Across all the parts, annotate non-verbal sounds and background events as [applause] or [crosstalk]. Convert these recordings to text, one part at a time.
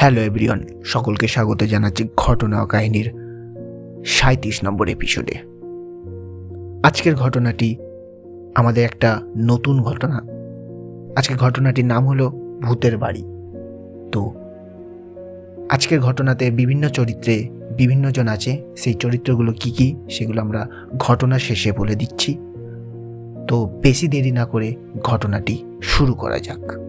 Hello everyone, সকলকে স্বাগত জানাচ্ছি ঘটনা কাহিনীর সাঁত্রিশ নম্বর এপিসোডে আজকের ঘটনাটি আমাদের একটা নতুন ঘটনা। আজকের ঘটনাটির নাম হলো ভূতের বাড়ি। তো আজকের ঘটনাতে বিভিন্ন চরিত্রে বিভিন্ন জন আছে, সেই চরিত্রগুলো কি কি সেগুলো আমরা ঘটনা শেষে বলে দিচ্ছি। তো বেশি দেরি না করে ঘটনাটি শুরু করা যাক।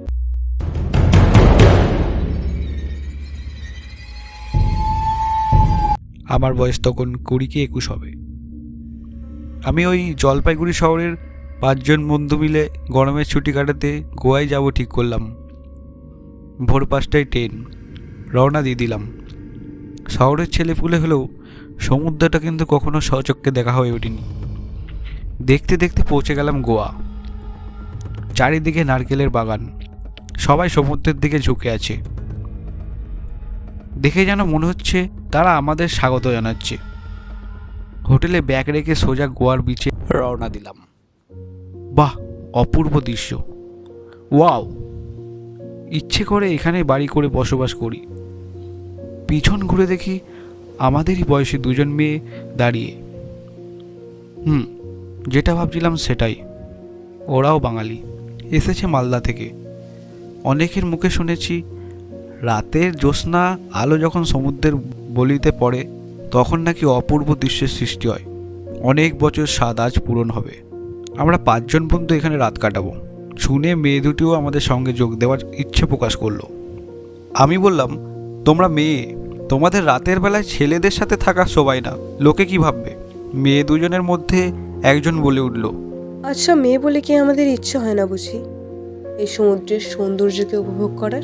আমার বয়স তখন কুড়ি কি একুশ হবে। আমি ওই জলপাইগুড়ি শহরের পাঁচজন বন্ধু মিলে গরমের ছুটি কাটাতে গোয়ায় যাব ঠিক করলাম। ভোর পাঁচটায় ট্রেন, রওনা দিয়ে দিলাম। শহরের ছেলেপুলে হলেও সমুদ্রটা কিন্তু কখনো সচক্ষে দেখা হয়ে ওঠেনি। দেখতে দেখতে পৌঁছে গেলাম গোয়া। চারিদিকে নারকেলের বাগান, সবাই সমুদ্রের দিকে ঝুঁকে আছে। দেখে যেন মনে হচ্ছে তারা আমাদের স্বাগত জানাচ্ছে। হোটেলে ব্যাগ রেখে সোজা গোয়ার বিচে রওনা দিলাম। বাহ, অপূর্ব দৃশ্য। ওয়াও, ইচ্ছে করে এখানে বাড়ি করে বসবাস করি। পিছন ঘুরে দেখি আমাদেরই বয়সী দুজন মেয়ে দাঁড়িয়ে। হুম, যেটা ভাবছিলাম সেটাই। ওরাও বাঙালি। এসেছে মালদা থেকে। অনেকের মুখে শুনেছি রাতের জ্যোৎস্না আলো যখন সমুদ্রের বলিতে পড়ে, তখন নাকি অপূর্ব দৃশ্যের সৃষ্টি হয়। অনেক বছর স্বাদ আজ পূরণ হবে। আমরা পাঁচজন বন্ধু এখানে রাত কাটাবো। শুনে মেয়ে দুটিও আমাদের সঙ্গে যোগ দেওয়ার ইচ্ছে প্রকাশ করল। আমি বললাম, তোমরা মেয়ে, তোমাদের রাতের বেলায় ছেলেদের সাথে থাকা সবাই না। লোকে কি ভাববে? মেয়ে দুজনের মধ্যে একজন বলে উঠল আচ্ছা মেয়ে বলে কি আমাদের ইচ্ছে হয় না বুঝি? এই সমুদ্রের সৌন্দর্যকে উপভোগ করার?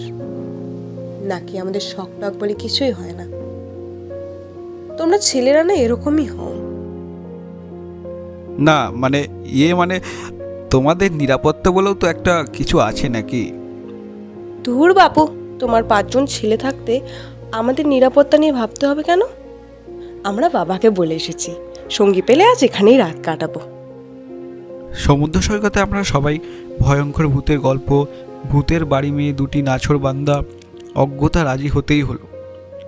নাকি আমাদের শখ টক বলে কিছুই হয় না? তোমরা ছেলেরা না এরকমই হও। না মানে ইয়ে মানে তোমাদের নিরাপত্তা বলেও তো একটা কিছু আছে নাকি? ধুর বাপু তোমার পাঁচজন ছেলে থাকতে আমাদের নিরাপত্তা নিয়ে ভাবতে হবে কেন? আমরা বাবাকে বলে এসেছি সঙ্গী পেলে আজ এখানেই রাত কাটাবো। সমুদ্র সৈকতে আমরা সবাই ভয়ঙ্কর ভূতের গল্প ভূতের বাড়ি মেয়ে দুটি নাছর বান্দা অজ্ঞতা রাজি হতেই হলো।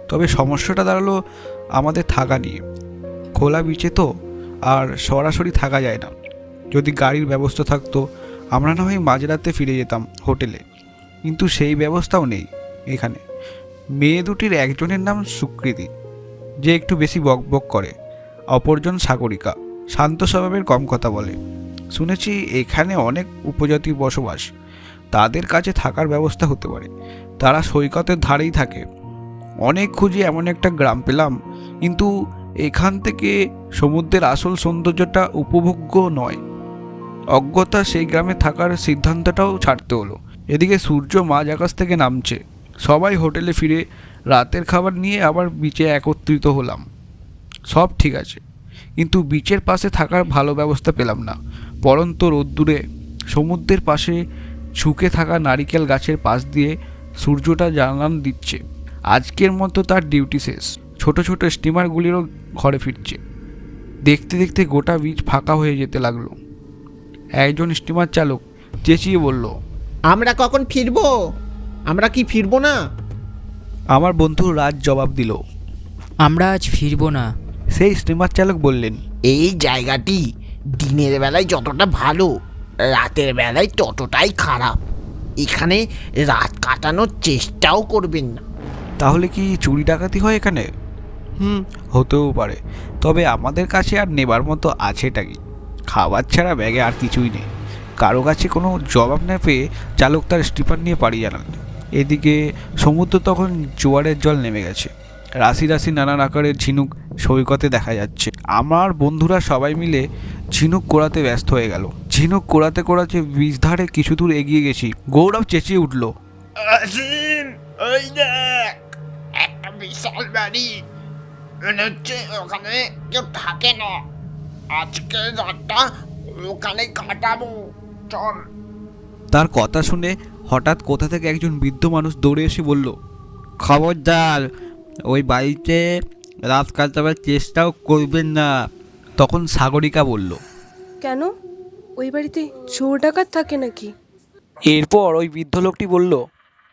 তবে সমস্যাটা দাঁড়াল আমাদের থাকা নিয়ে। খোলা বিচে তো আর সরাসরি থাকা যায় না। যদি গাড়ির ব্যবস্থা থাকতো, আমরা না হয় মাঝরাতে ফিরে যেতাম হোটেলে। কিন্তু সেই ব্যবস্থাও নেই এখানে। মেয়ে দুটির একজনের নাম সুকৃতি, যে একটু বেশি বকবক করে। অপরজন সাগরিকা, শান্ত স্বভাবের কম কথা বলে। শুনেছি এখানে অনেক উপজাতির বসবাস। তাদের কাছে থাকার ব্যবস্থা হতে পারে। তারা সৈকতের ধারেই থাকে। অনেক খুঁজে এমন একটা গ্রাম পেলাম, কিন্তু এখান থেকে সমুদ্রের আসল সৌন্দর্যটা উপভোগ্য নয়। অজ্ঞতা সেই গ্রামে থাকার সিদ্ধান্তটাও ছাড়তে হলো। এদিকে সূর্য মাঝ আকাশ থেকে নামছে। সবাই হোটেলে ফিরে রাতের খাবার নিয়ে আবার বিচে একত্রিত হলাম। সব ঠিক আছে, কিন্তু বিচের পাশে থাকার ভালো ব্যবস্থা পেলাম না। পরন্ত রোদ্দুরে সমুদ্রের পাশে ঝুঁকে থাকা নারিকেল গাছের পাশ দিয়ে সূর্যটা জানান দিচ্ছে। আজকের মতো তার ডিউটি শেষ। ছোট ছোট স্টিমারগুলিরও ঘরে ফিরছে। দেখতে দেখতে গোটা বীজ ফাঁকা হয়ে যেতে লাগল। একজন স্টিমার চালক চেঁচিয়ে বলল আমরা কখন ফিরবো? আমরা কি ফিরবো না? আমার বন্ধু রাজ জবাব দিল আমরা আজ ফিরবো না। সেই স্টিমার চালক বললেন এই জায়গাটি দিনের বেলায় যতটা ভালো রাতের বেলায় ততটাই খারাপ। এখানে রাত কাটানোর চেষ্টাও করবেন না। তাহলে কি চুরি ডাকাতি হয় এখানে? হুম। হতেও পারে। তবে আমাদের কাছে আর নেবার মতো আছেটা কি? খাবার ছাড়া ব্যাগে আর কিছুই নেই। কারও কাছে কোনো জবাব না পেয়ে চালক তার স্টিপার নিয়ে পাড়ি জানান। এদিকে সমুদ্র তখন জোয়ারের জল নেমে গেছে। রাশি রাশি নানান আকারের ঝিনুক সৈকতে দেখা যাচ্ছে। আমার বন্ধুরা সবাই মিলে ঝিনুক কোড়াতে ব্যস্ত হয়ে গেল। ঝিনুক কোড়াতে কোড়াতে বীজ ধারে কিছু দূর এগিয়ে গেছি। গৌরব চেঁচিয়ে উঠল ওই দেখ একটা বিশাল বাড়ি। মনে হচ্ছে ওখানে কেউ থাকে না। আজকে রাতটা ওখানে কাটাবো। চল। তার কথা শুনে হঠাৎ কোথা থেকে একজন বৃদ্ধ মানুষ দৌড়ে এসে বলল খবরদার ওই বাড়িতে রাত কাটাবার চেষ্টাও করবেন না। তখন সাগরিকা বলল কেন? ওই বাড়িতে চোর ডাকাত থাকে নাকি? এরপর ওই বৃদ্ধ লোকটি বলল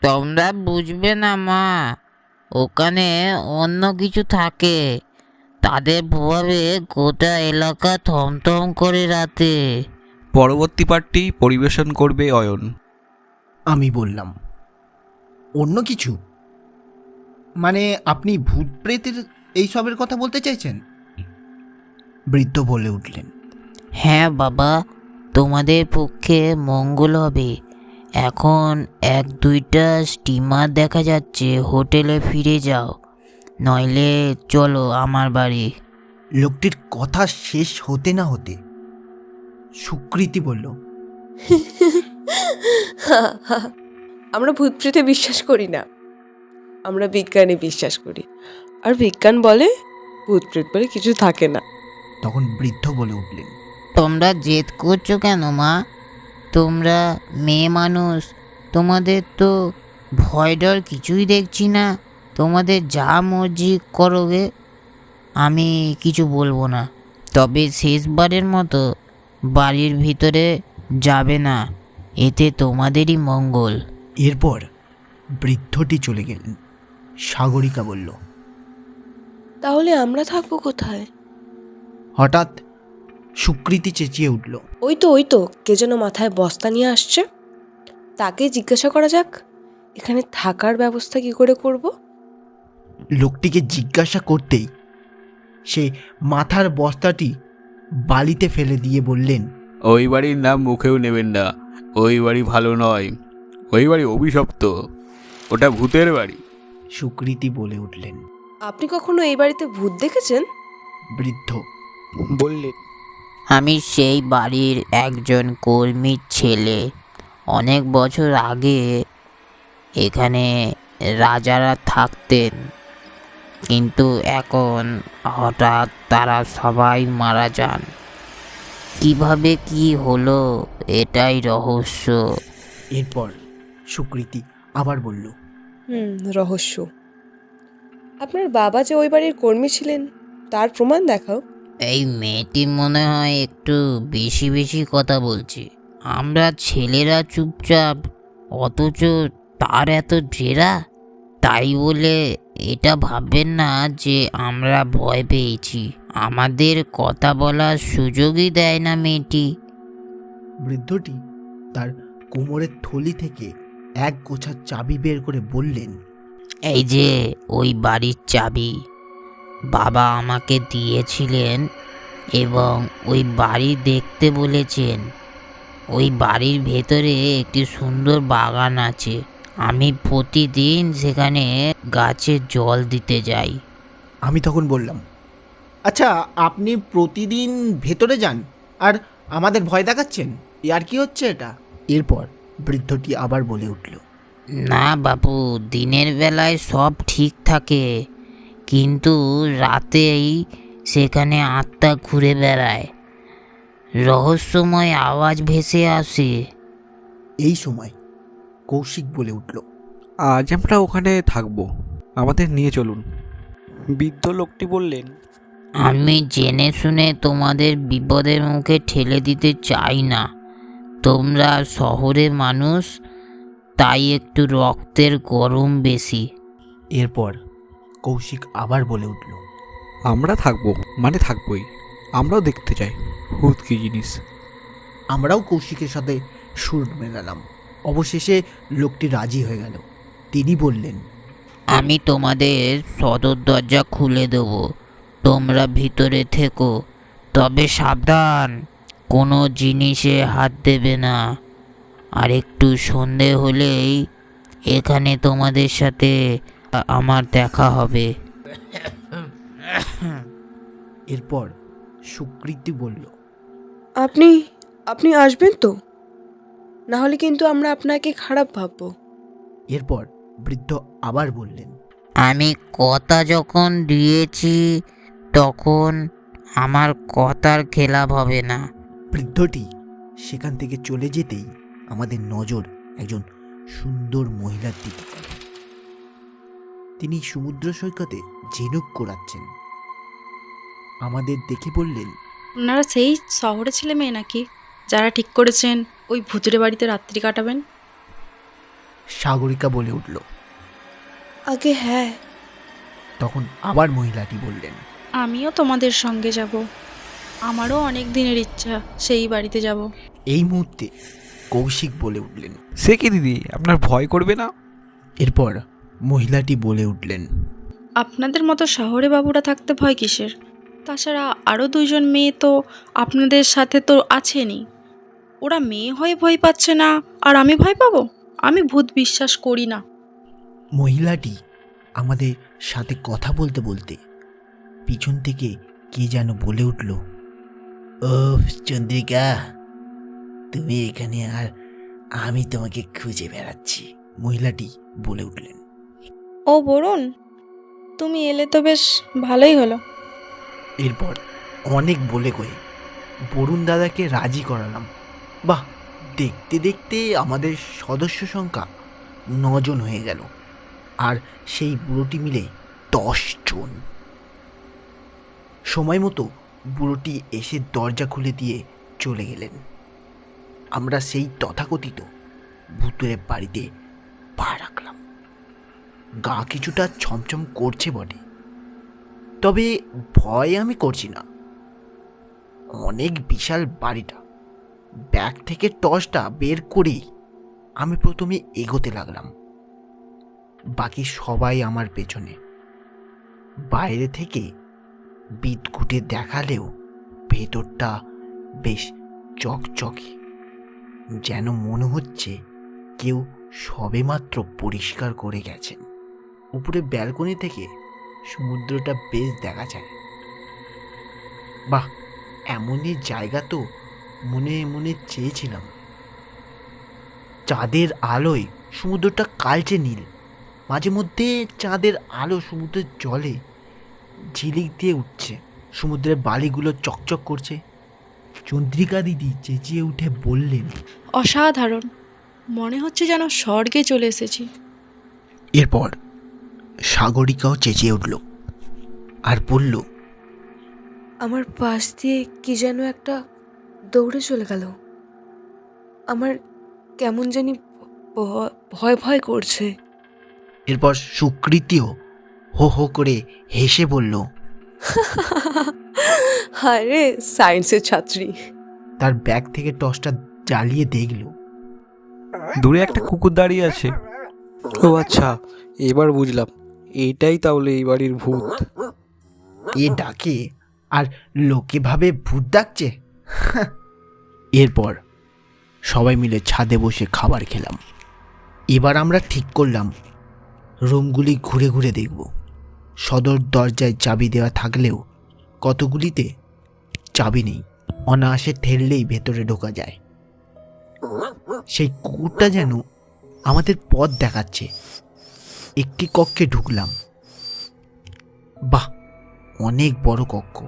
তোমরা বুঝবে না মা। ওখানে অন্য কিছু থাকে। তাদের প্রভাবে গোটা এলাকা থমথম করে রাতে। পরবর্তী পাঠটি পরিবেশন করবে অয়ন। আমি বললাম অন্য কিছু? মানে আপনি ভূত প্রেতের এইসবের কথা বলতে চাইছেন? বৃদ্ধ বলে উঠলেন হ্যাঁ বাবা। তোমাদের পক্ষে মঙ্গল হবে। এখন এক দুইটা স্টিমার দেখা যাচ্ছে হোটেলে ফিরে যাও। নইলে চলো আমার বাড়ি। লোকটির কথা শেষ হতে না হতে সুকৃতি বলল আমরা ভূতপ্রেতে বিশ্বাস করি না। আমরা বিজ্ঞানে বিশ্বাস করি। আর বিজ্ঞান বলে ভূতপ্রেত বলে কিছু থাকে না। তখন বৃদ্ধ বলে উঠলেন তোমরা জেদ করছ কেন মা? তোমরা মেয়ে মানুষ তোমাদের তো ভয় ডর কিছুই দেখছি না। তোমাদের যা মর্জি করোগে আমি কিছু বলব না। তবে শেষবারের মতো বাড়ির ভিতরে যাবে না। এতে তোমাদেরই মঙ্গল। এরপর বৃদ্ধটি চলে গেলেন। সাগরিকা বলল তাহলে আমরা থাকব কোথায়? হঠাৎ সুকৃতি চেঁচিয়ে উঠল। ওই তো ওই তো কে যেন মাথায় বস্তা নিয়ে আসছে। তাকে জিজ্ঞাসা করা যাক এখানে থাকার ব্যবস্থা কি করে করব? লোকটিকে জিজ্ঞাসা করতেই সে মাথার বস্তাটি বালিতে ফেলে দিয়ে বললেন ওই বাড়ির নাম মুখেও নেবেন না ওই বাড়ি ভালো নয় ওই বাড়ি অভিশপ্ত ওটা ভূতের বাড়ি। সুকৃতি বলে উঠলেন। আপনি কখনো এই বাড়িতে ভূত দেখেছেন? বৃদ্ধ। বললেন আমি সেই বাড়ির একজন কর্মীর ছেলে। অনেক বছর আগে এখানে রাজারা থাকতেন। কিন্তু এখন হঠাৎ তারা সবাই মারা যান। কীভাবে কি হলো এটাই রহস্য। এরপর সুকৃতি আবার বলল হুম রহস্য। আপনার বাবা যে ওই বাড়ির কর্মী ছিলেন তার প্রমাণ দেখাও। এই মেয়েটি মনে হয় একটু বেশি বেশি কথা বলছে। আমরা ছেলেরা চুপচাপ অথচ তার এত জেরা? তাই বলে এটা ভাববেন না যে আমরা ভয় পেয়েছি। আমাদের কথা বলার সুযোগই দেয় না মেয়েটি। বৃদ্ধটি তার কোমরের থলি থেকে এক গোছা চাবি বের করে বললেন এই যে ওই বাড়ির চাবি। বাবা আমাকে দিয়েছিলেন এবং ওই বাড়ি দেখতে বলেছেন। ওই বাড়ির ভেতরে একটি সুন্দর বাগান আছে। আমি প্রতিদিন সেখানে গাছে জল দিতে যাই। আমি তখন বললাম আচ্ছা আপনি প্রতিদিন ভেতরে যান আর আমাদের ভয় দেখাচ্ছেন? আর কি হচ্ছে এটা? এরপর বৃদ্ধটি আবার বলে উঠল না বাবু দিনের বেলায় সব ঠিক থাকে। কিন্তু রাতেই সেখানে আত্মা ঘুরে বেড়ায়। রহস্যময় আওয়াজ ভেসে আসে। এই সময় কৌশিক বলে উঠল আজ আমরা ওখানে থাকব আমাদের নিয়ে চলুন। বৃদ্ধ লোকটি বললেন আমি জেনে শুনে তোমাদের বিপদের মুখে ঠেলে দিতে চাই না। তোমরা শহরের মানুষ তাই একটু রক্তের গরম বেশি। এরপর কৌশিক আবার বলে উঠল আমরা থাকব মানে থাকবোই। আমরাও দেখতে চাই ভূত কি জিনিস। আমরাও কৌশিকের সাথে সুর মেলালাম অবশেষে লোকটি রাজি হয়ে গেল। তিনি বললেন আমি তোমাদের সদর দরজা খুলে দেব। তোমরা ভিতরে থেকো তবে সাবধান কোনো জিনিসে হাত দেবে না। আর একটু সন্ধে হলেই এখানে তোমাদের সাথে আমার দেখা হবে। এরপর সুকৃতি বলল আপনি আপনি আসবেন তো? না হলে কিন্তু আমরা আপনাকে খারাপ ভাববো। এরপর বৃদ্ধ আবার বললেন আমি কথা যখন দিয়েছি তখন আমার কথার খেলাপ হবে না। বৃদ্ধটি সেখান থেকে চলে যেতেই আমাদের নজর একজন সুন্দর মহিলার দিকে তিনি সমুদ্র সৈকতে ঝিনুক কোড়াচ্ছেন আমাদের দেখে বললেন আপনারা সেই শহরে ছেলে মেয়ে নাকি? যারা ঠিক করেছেন ওই ভুতুরে বাড়িতে রাত্রি কাটাবেন? সাগরিকা বলে উঠল আগে হ্যাঁ। তখন আবার মহিলাটি বললেন আমিও তোমাদের সঙ্গে যাব। আমারও অনেক দিনের ইচ্ছা সেই বাড়িতে যাব। এই মুহূর্তে কৌশিক বলে উঠলেন সে কি দিদি আপনার ভয় করবে না? এরপর মহিলাটি বলে উঠলেন আপনাদের মতো শহরে বাবুরা থাকতে ভয় কিসের? তাছাড়া আরও দুইজন মেয়ে তো আপনাদের সাথে তো আছেনই। ওরা মেয়ে হয়ে ভয় পাচ্ছে না আর আমি ভয় পাবো? আমি ভূত বিশ্বাস করি না। মহিলাটি আমাদের সাথে কথা বলতে বলতে পিছন থেকে কে যেন বলে উঠল ও চন্দ্রিকা তুমি এখানে আর আমি তোমাকে খুঁজে বেড়াচ্ছি। মহিলাটি বলে উঠলেন। ও বরুণ, তুমি এলে তো বেশ ভালোই হলো। এরপর অনেক বলে কয়ে বরুণ দাদাকে রাজি করালাম। বাহ, দেখতে দেখতে আমাদের সদস্য সংখ্যা নজন হয়ে গেল, আর সেই বুড়োটি মিলে দশ জন সময় মতো বুড়োটি এসে দরজা খুলে দিয়ে চলে গেলেন। আমরা সেই তথাকথিত ভূতের বাড়িতে পা রাখলাম। গা কিছুটা ছমছম করছে বটে। তবে ভয় আমি করছি না। অনেক বিশাল বাড়িটা। ব্যাগ থেকে টর্চটা বের করেই আমি প্রথমে এগোতে লাগলাম। বাকি সবাই আমার পেছনে। বাইরে থেকে বিদঘুটে দেখালেও ভেতরটা বেশ চকচকে। যেন মনে হচ্ছে কেউ সবেমাত্র পরিষ্কার করে গেছেন। উপরে ব্যালকনি থেকে সমুদ্রটা বেশ দেখা যায়। বাহ এমনই জায়গা তো মনে মনে চেয়েছিলাম। চাঁদের আলোয় সমুদ্রটা কালচে নীল মাঝে মধ্যে চাঁদের আলো সমুদ্রের জলে ঝিলিক দিয়ে উঠছে সমুদ্রের বালিগুলো চকচক করছে। চন্দ্রিকা দিদি চেঁচিয়ে উঠে বললেন অসাধারণ মনে হচ্ছে যেন স্বর্গে চলে এসেছি। এরপর সাগরিকাও চেঁচিয়ে উঠল আর বলল আমার পাশ দিয়ে কি যেন একটা দৌড়ে চলে গেল। আমার কেমন জানি ভয় ভয় করছে। এরপর সুকৃতিও হো হো করে হেসে বলল হায় রে সায়েন্সের ছাত্রী। তার ব্যাগ থেকে টর্চটা জ্বালিয়ে দেখল দূরে একটা কুকুর দাঁড়িয়ে আছে। ও আচ্ছা এবার বুঝলাম। এইটাই তাহলে এই বাড়ির ভূত। এ ডাকে, আর লোকে ভাবে ভূত ডাকছে। [laughs] এরপর সবাই মিলে ছাদে বসে খাবার খেলাম। এবার আমরা ঠিক করলাম, রুমগুলি ঘুরে ঘুরে দেখব। সদর দরজায় চাবি দেওয়া থাকলেও কতগুলিতে চাবি নেই। অনায়াসে ঠেললেই ভেতরে ঢোকা যায়। সেই কুকুরটা যেন আমাদের পথ দেখাচ্ছে। একটি কক্ষে ঢুকলাম। বাহ, অনেক বড় কক্ষ।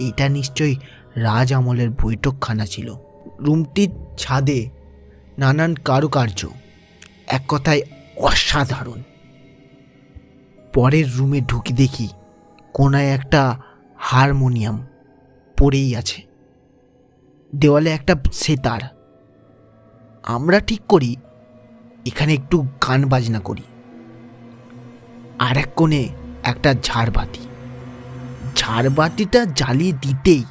এটা নিশ্চয়ই রাজ আমলের বৈঠকখানা ছিল। রুমটির ছাদে নানান কারুকার্য, এক কথায় অসাধারণ। পরের রুমে ঢুকি দেখি কোনায় একটা হারমোনিয়াম পড়েই আছে। দেওয়ালে একটা সেতার। আমরা ঠিক করি, এখানে একটু গান বাজনা করি। আর এক কোণে একটা ঝাড়বাতি। ঝাড়বাতিটা জ্বালিয়ে দিতেই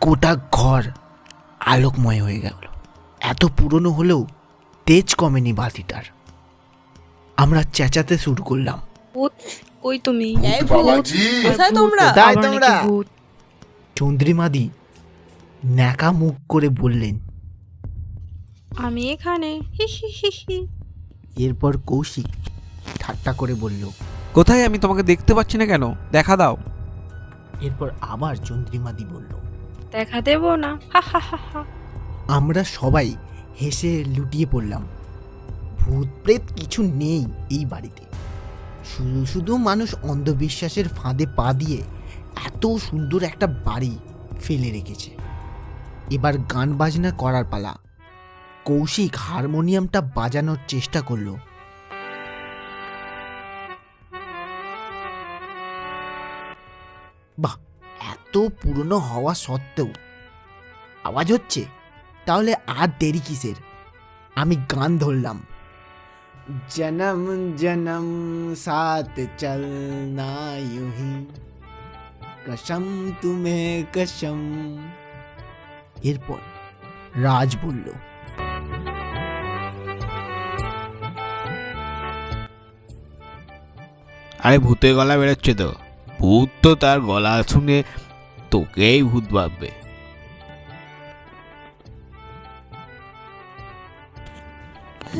গোটা ঘর আলোকময় হয়ে গেল। এত পুরনো হলেও তেজ কমেনি বাতিটার। আমরা চেঁচাতে শুরু করলাম। তুমি? চন্দ্রিমাদি ন্যাকা মুখ করে বললেন আমি এখানে। এরপর কৌশিক ঠাট্টা করে বলল কোথায় আমি তোমাকে দেখতে পাচ্ছি না কেন? দেখা দাও। এরপর আবার চন্দ্রিমাদি বলল দেখা দেবো না। আমরা সবাই হেসে লুটিয়ে পড়লাম। ভূত প্রেত কিছু নেই এই বাড়িতে। শুধু শুধু মানুষ অন্ধবিশ্বাসের ফাঁদে পা দিয়ে এত সুন্দর একটা বাড়ি ফেলে রেখেছে। এবার গান বাজনা করার পালা। কৌশিক হারমোনিয়ামটা বাজানোর চেষ্টা করল। বাহ, এত পুরনো হওয়া সত্ত্বেও। আওয়াজ হচ্ছে, তাহলে আর দেরি কিসের? আমি গান ধরলাম। জনম জনম সাথ চলনা ही কসম তুমে কসম। এরপর রাজ বলল, আরে ভূতের গলা বেরোচ্ছে তো। ভূত তো তার গলা শুনে তোকেই ভূত ভাববে।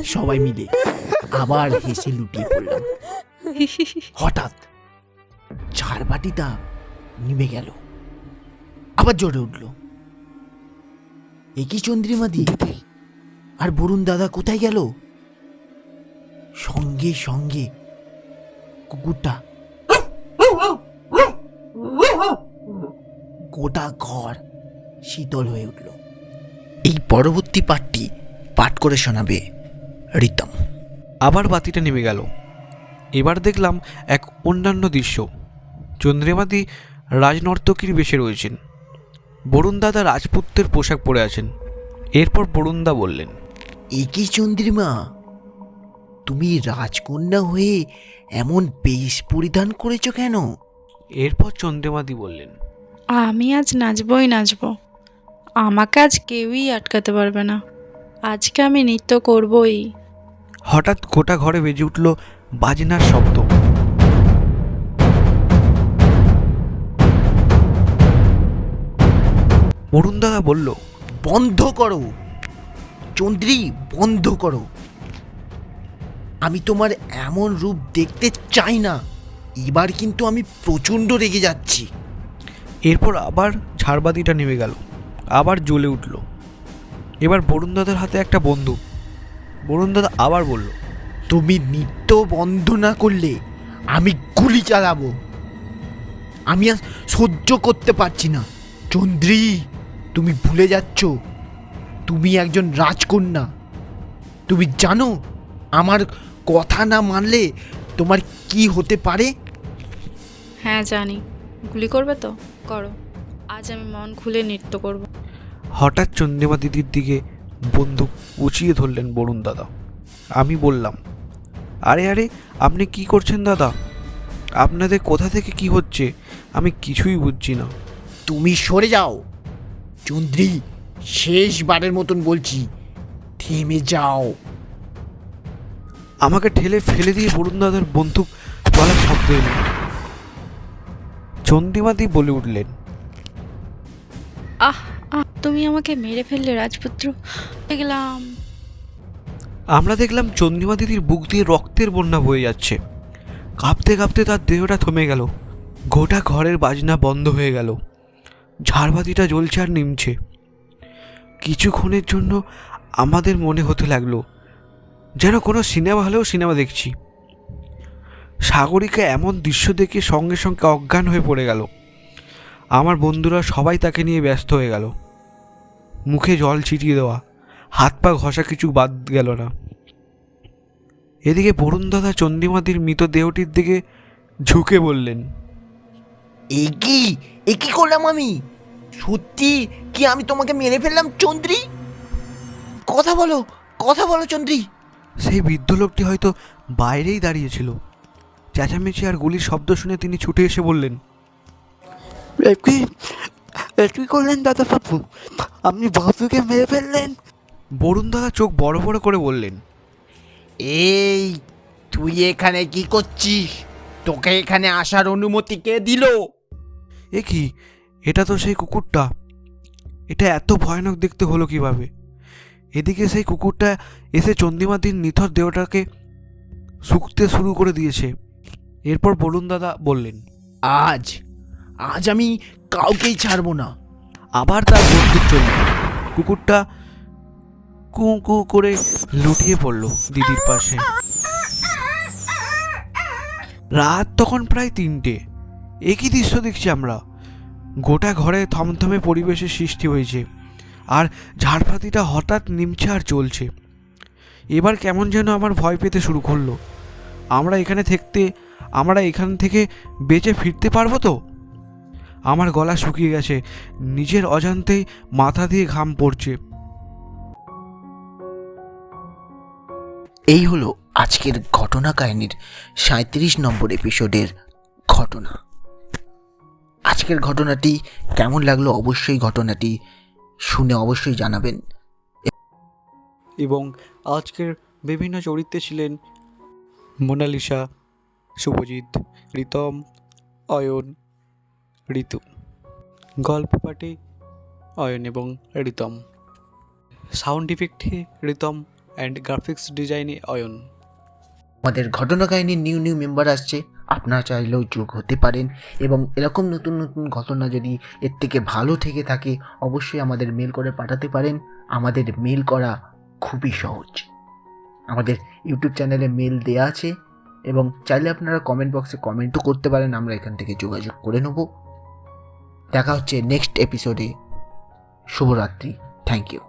সবাই মিলে আবার হেসে লুটিয়ে পড়লাম। হঠাৎ ঝাড়বাতিটা নিভে গেল। আবার জোরে উঠল। একই চন্দ্রিমাদি আর বরুণ দাদা কোথায় গেল? সঙ্গে সঙ্গে কুকুরটা গোটা ঘর শীতল হয়ে উঠল। এই পরবর্তী পাঠটি পাঠ করে শোনাবে রিতম। আবার বাতিটা নেমে গেল। এবার দেখলাম এক অন্যান্য দৃশ্য। চন্দ্রিমাদি রাজনর্তকীর বেশে রয়েছেন। বরুণ দাদা রাজপুত্রের পোশাক পরে আছেন। এরপর বরুণদা বললেন একই চন্দ্রিমা তুমি রাজকন্যা হয়ে এমন বেশ পরিধান করেছ কেন? এরপর চন্দ্রিমাদি বললেন আমি আজ নাচবই নাচব। আমাকে আজ কেউই আটকাতে পারবে না। আজকে আমি নৃত্য করবই। হঠাৎ গোটা ঘরে বেজে উঠল বাজনার শব্দ। বরুণ দাদা বলল বন্ধ করো। চন্দ্রি বন্ধ করো। আমি তোমার এমন রূপ দেখতে চাই না। এবার কিন্তু আমি প্রচণ্ড রেগে যাচ্ছি। এরপর আবার ঝাড়বাতিটা নেমে গেল আবার জ্বলে উঠল। এবার বরুণ দাদার হাতে একটা বন্দুক বরুণ দাদা আবার বলল তুমি নৃত্য বন্ধ না করলে আমি গুলি চালাবো। আমি আর সহ্য করতে পারছি না। চন্দ্রি তুমি ভুলে যাচ্ছ। তুমি একজন রাজকন্যা। তুমি জানো আমার কথা না মানলে তোমার কি হতে পারে? হ্যাঁ জানি। গুলি করবে তো? করো। আজ আমি মন খুলে নৃত্য করব। হঠাৎ চন্দ্রিমা দিদির দিকে বন্দুক উঁচিয়ে ধরলেন বরুণ দাদা। আমি বললাম আরে আরে আপনি কি করছেন দাদা? আপনাদের কোথা থেকে কি হচ্ছে? আমি কিছুই বুঝছি না। তুমি সরে যাও। চন্দ্রি শেষবারের মতন বলছি থেমে যাও। আমাকে ঠেলে ফেলে দিয়ে বরুণ দাদার বন্দুক গলার শব্দ এলো চন্দ্রিমাদি বলে উঠলেন। আহ আহ তুমি আমাকে মেরে ফেললে রাজপুত্র। দেখলাম আমরা দেখলাম চন্দ্রিমা দিদির বুক দিয়ে রক্তের বন্যা বয়ে যাচ্ছে। কাঁপতে কাঁপতে তার দেহটা থমে গেল। গোটা ঘরের বাজনা বন্ধ হয়ে গেল। ঝাড়বাতিটা জ্বলছে আর নিমছে। কিছুক্ষণের জন্য আমাদের মনে হতে লাগল যেন কোনো সিনেমা হলেও সিনেমা দেখছি। সাগরিকা এমন দৃশ্য দেখে সঙ্গে সঙ্গে অজ্ঞান হয়ে পড়ে গেল। আমার বন্ধুরা সবাই তাকে নিয়ে ব্যস্ত হয়ে গেল। মুখে জল ছিটিয়ে দেওয়া হাত পা ঘষা কিছু বাদ গেল না। এদিকে বরুণ দাদা চন্দ্রিমাদির মৃতদেহটির দিকে ঝুঁকে বললেন এ কি? এ কি করলাম আমি? সত্যি কি আমি তোমাকে মেরে ফেললাম চন্দ্রি? কথা বলো কথা বলো চন্দ্রি। সেই বৃদ্ধ লোকটি হয়তো বাইরেই দাঁড়িয়েছিল চেঁচামেচি আর গুলির শব্দ শুনে তিনি ছুটে এসে বললেন কি কি করলেন দাদা বাবু? আপনি বাবুকে মেরে ফেললেন? বরুণ দাদা চোখ বড় বড় করে বললেন এই তুই এখানে কি করছিস? তোকে এখানে আসার অনুমতি কে দিল? এ কি? এটা তো সেই কুকুরটা। এটা এত ভয়ানক দেখতে হলো কীভাবে? এদিকে সেই কুকুরটা এসে চন্দিমাদির নিথর দেহটাকে শুকতে শুরু করে দিয়েছে। এরপর বলুন দাদা, বললেন, আজ আজ আমি কাউকেই ছাড়বো না। আবার তার বন্দুক চলল কুকুরটা কু কু করে লুটিয়ে পড়ল দিদির পাশে। রাত তখন প্রায় তিনটে। একই দৃশ্য দেখছি আমরা। গোটা ঘরে থমথমে পরিবেশের সৃষ্টি হয়েছে আর ঝাড়ফাতিটা হঠাৎ নিমছে আর চলছে এবার কেমন যেন আমার ভয় পেতে শুরু করল। আমরা এখানে থাকতে আমরা এখান থেকে বেঁচে ফিরতে পারব তো? আমার গলা শুকিয়ে গেছে নিজের অজান্তেই মাথা দিয়ে ঘাম পড়ছে। এই হলো আজকের ঘটনা কাহিনীর সাঁত্রিশ নম্বর এপিসোডের ঘটনা। আজকের ঘটনাটি কেমন লাগল অবশ্যই ঘটনাটি শুনে অবশ্যই জানাবেন। এবং আজকের বিভিন্ন চরিত্রে ছিলেন মোনালিসা, শুভজিৎ, রিতম, অয়ন, ঋতু। গল্প পাঠে অয়ন এবং রিতম। সাউন্ড ইফেক্টে রিতম অ্যান্ড গ্রাফিক্স ডিজাইনে অয়ন। আমাদের ঘটনা কাহিনীর নিউ নিউ মেম্বার আসছে, আপনারা চাইলেও যোগ হতে পারেন এবং এরকম নতুন নতুন ঘটনা যদি এর থেকে ভালো থেকে থাকে, অবশ্যই আমাদের মেল করে পাঠাতে পারেন। আমাদের মেল করা খুবই সহজ। আমাদের ইউটিউব চ্যানেলে মেল দেওয়া আছে এবং চাইলে আপনারা কমেন্ট বক্সে কমেন্টও করতে পারেন, আমরা এখান থেকে যোগাযোগ করে নেব। দেখা হচ্ছে নেক্সট এপিসোডে শুভরাত্রি। Thank you